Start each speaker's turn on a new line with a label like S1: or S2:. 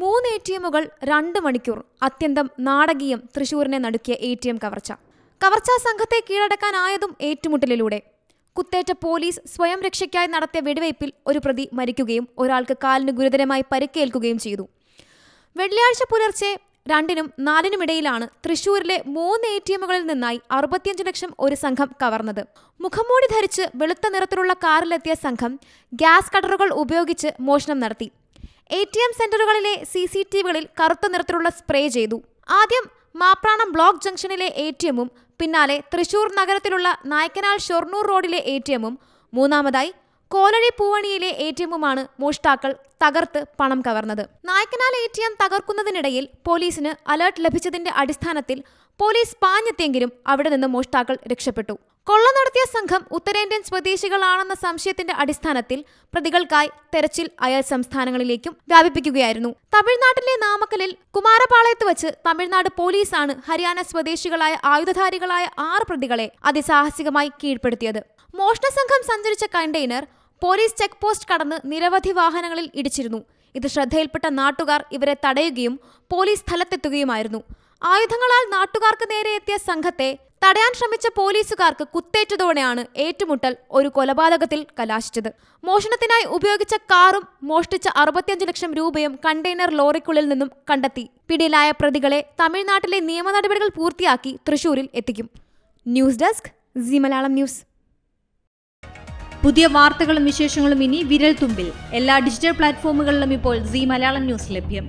S1: മൂന്ന് A T എമ്മുകൾ രണ്ട് മണിക്കൂർ. അത്യന്തം നാടകീയം തൃശൂരിനെ നടുക്കിയ എ ടി എം കവർച്ച. കവർച്ചാ സംഘത്തെ കീഴടക്കാനായതും ഏറ്റുമുട്ടലിലൂടെ. കുത്തേറ്റ പോലീസ് സ്വയം രക്ഷയ്ക്കായി നടത്തിയ വെടിവയ്പിൽ ഒരു പ്രതി മരിക്കുകയും ഒരാൾക്ക് കാലിന് ഗുരുതരമായി പരിക്കേൽക്കുകയും ചെയ്തു. വെള്ളിയാഴ്ച പുലർച്ചെ രണ്ടിനും നാലിനുമിടയിലാണ് തൃശൂരിലെ മൂന്ന് എ ടി എമ്മുകളിൽ നിന്നായി അറുപത്തിയഞ്ച് ലക്ഷം ഒരു സംഘം കവർന്നത്. മുഖംമൂടി ധരിച്ച് വെളുത്ത നിറത്തിലുള്ള കാറിലെത്തിയ സംഘം ഗ്യാസ് കടറുകൾ ഉപയോഗിച്ച് മോഷണം നടത്തി. എ ടി എം സെന്ററുകളിലെ സി സി ടി വികളിൽ കറുത്ത നിറത്തിലുള്ള സ്പ്രേ ചെയ്തു. ആദ്യം മാപ്രാണം ബ്ലോക്ക് ജംഗ്ഷനിലെ എ ടി എമ്മും പിന്നാലെ തൃശൂർ നഗരത്തിലുള്ള നായ്ക്കനാൽ ഷൊർണൂർ റോഡിലെ എ ടി എമ്മും മൂന്നാമതായി കോലഴി പൂവണിയിലെ എ ടി എമ്മുമാണ് മോഷ്ടാക്കൾ തകർത്ത് പണം കവർന്നത്. നായ്ക്കനാൽ എ ടി എം തകർക്കുന്നതിനിടയിൽ പോലീസിന് അലേർട്ട് ലഭിച്ചതിന്റെ അടിസ്ഥാനത്തിൽ പോലീസ് പാഞ്ഞെത്തിയെങ്കിലും അവിടെ നിന്ന് മോഷ്ടാക്കൾ രക്ഷപ്പെട്ടു. കൊള്ള നടത്തിയ സംഘം ഉത്തരേന്ത്യൻ സ്വദേശികളാണെന്ന സംശയത്തിന്റെ അടിസ്ഥാനത്തിൽ പ്രതികൾക്കായി തെരച്ചിൽ അയൽ സംസ്ഥാനങ്ങളിലേക്കും വ്യാപിപ്പിക്കുകയായിരുന്നു. തമിഴ്നാട്ടിലെ നാമക്കലിൽ കുമാരപാളയത്ത് വച്ച് തമിഴ്നാട് പോലീസാണ് ഹരിയാന സ്വദേശികളായ ആയുധധാരികളായ ആറ് പ്രതികളെ അതിസാഹസികമായി കീഴ്പ്പെടുത്തിയത്. മോഷണ സംഘം സഞ്ചരിച്ച കണ്ടെയ്നർ പോലീസ് ചെക്ക് പോസ്റ്റ് കടന്ന് നിരവധി വാഹനങ്ങളിൽ ഇടിച്ചിരുന്നു. ഇത് ശ്രദ്ധയിൽപ്പെട്ട നാട്ടുകാർ ഇവരെ തടയുകയും പോലീസ് സ്ഥലത്തെത്തുകയുമായിരുന്നു. ആയുധങ്ങളാൽ നാട്ടുകാർക്ക് നേരെ എത്തിയ സംഘത്തെ തടയാൻ ശ്രമിച്ച പോലീസുകാർക്ക് കുത്തേറ്റതോടെയാണ് ഏറ്റുമുട്ടൽ ഒരു കൊലപാതകത്തിൽ കലാശിച്ചത്. മോഷണത്തിനായി ഉപയോഗിച്ച കാറും മോഷ്ടിച്ച അറുപത്തിയഞ്ച് ലക്ഷം രൂപയും കണ്ടെയ്നർ ലോറിക്കുള്ളിൽ നിന്നും കണ്ടെത്തി. പിടിയിലായ പ്രതികളെ തമിഴ്നാട്ടിലെ നിയമ നടപടികൾ പൂർത്തിയാക്കി തൃശൂരിൽ എത്തിക്കും. News desk C Malayalam news.
S2: പുതിയ വാർത്തകളും വിശേഷങ്ങളും ഇനി വിരൽ തുമ്പിൽ. എല്ലാ ഡിജിറ്റൽ പ്ലാറ്റ്ഫോമുകളിലും ഇപ്പോൾ സി മലയാളം ന്യൂസ് ലഭ്യം.